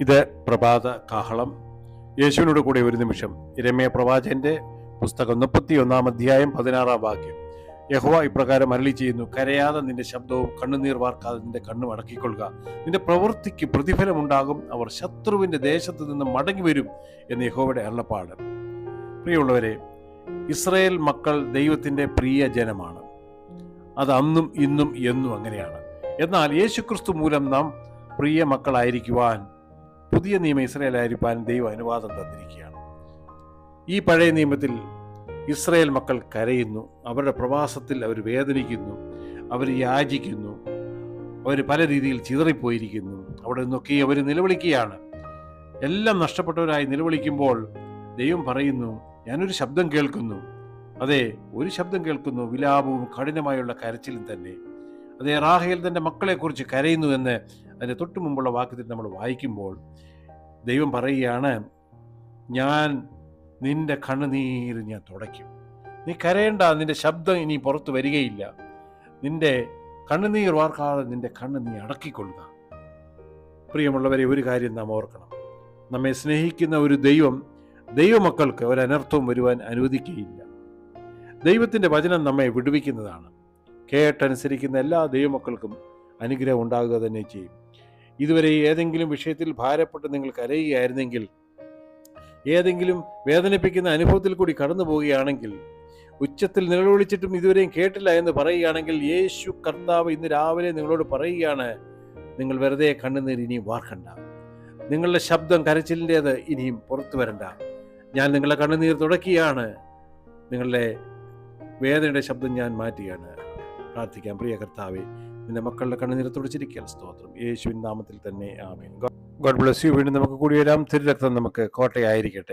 ഇത് പ്രഭാത കാഹളം. യേശുവിനോട് കൂടി ഒരു നിമിഷം. ഇരമയ പ്രവാചന്റെ പുസ്തകം മുപ്പത്തി ഒന്നാം അധ്യായം പതിനാറാം വാക്യം. യഹോവ ഇപ്രകാരം അരളി ചെയ്യുന്നു കരയാതെ നിന്റെ ശബ്ദവും കണ്ണുനീർ വാർക്കാതെ നിന്റെ കണ്ണും അടക്കിക്കൊള്ളുക. നിന്റെ പ്രവൃത്തിക്ക് പ്രതിഫലമുണ്ടാകും അവർ ശത്രുവിന്റെ ദേശത്ത് നിന്ന് മടങ്ങി വരും എന്ന് യഹോവയുടെ അരുളപ്പാട്. പ്രിയമുള്ളവരെ ഇസ്രയേൽ മക്കൾ ദൈവത്തിന്റെ പ്രിയ ജനമാണ്. അത് അന്നും ഇന്നും എന്നും അങ്ങനെയാണ്. എന്നാൽ യേശുക്രിസ്തു മൂലം നാം പ്രിയ മക്കളായിരിക്കുവാൻ പുതിയ നിയമം ഇസ്രയേലായിരിക്കാൻ ദൈവം അനുവാദം തന്നിരിക്കുകയാണ്. ഈ പഴയ നിയമത്തിൽ ഇസ്രയേൽ മക്കൾ കരയുന്നു അവരുടെ പ്രവാസത്തിൽ അവർ വേദനിക്കുന്നു അവർ യാചിക്കുന്നു അവർ പല രീതിയിൽ ചിതറിപ്പോയിരിക്കുന്നു. അവിടെ നിന്നൊക്കെ അവർ നിലവിളിക്കുകയാണ്. എല്ലാം നഷ്ടപ്പെട്ടവരായി നിലവിളിക്കുമ്പോൾ ദൈവം പറയുന്നു ഞാനൊരു ശബ്ദം കേൾക്കുന്നു. അതെ ഒരു ശബ്ദം കേൾക്കുന്നു വിലാപവും കഠിനമായുള്ള കരച്ചിലും തന്നെ. അതേ റാഹേൽ തന്റെ മക്കളെക്കുറിച്ച് കരയുന്നു എന്ന് അതിന്റെ തൊട്ടു മുമ്പുള്ള വാക്യത്തിൽ നമ്മൾ വായിക്കുമ്പോൾ ദൈവം പറയുകയാണ് ഞാൻ നിന്റെ കണ്ണുനീര് ഞാൻ തുടയ്ക്കും. നീ കരയേണ്ട നിന്റെ ശബ്ദം ഇനി പുറത്ത് വരികയില്ല. നിന്റെ കണ്ണുനീർ വാർക്കാതെ നിന്റെ കണ്ണ് നീ അടക്കിക്കൊള്ളുക. പ്രിയമുള്ളവരെ ഒരു കാര്യം നാം ഓർക്കണം. നമ്മെ സ്നേഹിക്കുന്ന ഒരു ദൈവം ദൈവമക്കൾക്ക് ഒരു അനർത്ഥവും വരുവാൻ അനുവദിക്കുകയില്ല. ദൈവത്തിന്റെ വചനം നമ്മെ വിടുവിക്കുന്നതാണ്. കേട്ടനുസരിക്കുന്ന എല്ലാ ദൈവമക്കൾക്കും അനുഗ്രഹം ഉണ്ടാകുക തന്നെ ചെയ്യും. ഇതുവരെ ഏതെങ്കിലും വിഷയത്തിൽ ഭാരപ്പെട്ട് നിങ്ങൾ കരയുകയായിരുന്നെങ്കിൽ ഏതെങ്കിലും വേദനിപ്പിക്കുന്ന അനുഭവത്തിൽ കൂടി കടന്നു പോവുകയാണെങ്കിൽ ഉച്ചത്തിൽ നിലവിളിച്ചിട്ടും ഇതുവരെയും കേട്ടില്ല എന്ന് പറയുകയാണെങ്കിൽ യേശു കർത്താവ് ഇന്ന് രാവിലെ നിങ്ങളോട് പറയുകയാണ് നിങ്ങൾ വെറുതെ കണ്ണുനീർ ഇനിയും വാർക്കണ്ട. നിങ്ങളുടെ ശബ്ദം കരച്ചിലിന്റേത് ഇനിയും പുറത്തു വരണ്ട. ഞാൻ നിങ്ങളെ കണ്ണുനീർ തുടക്കിയാണ് നിങ്ങളുടെ വേദനയുടെ ശബ്ദം ഞാൻ മാറ്റുകയാണ്. പ്രാർത്ഥിക്കാം. പ്രിയ കർത്താവെ നിന്റെ മക്കളുടെ കണ്ണുനീർ തുടച്ചിരിക്കാൻ സ്തോത്രം. യേശുവിൻ നാമത്തിൽ തന്നെ. ആമേൻ. God bless you. വീണ്ടും നമുക്ക് കൂടി വരാം. തിരുരക്തം നമുക്ക് കോട്ടയായിരിക്കട്ടെ.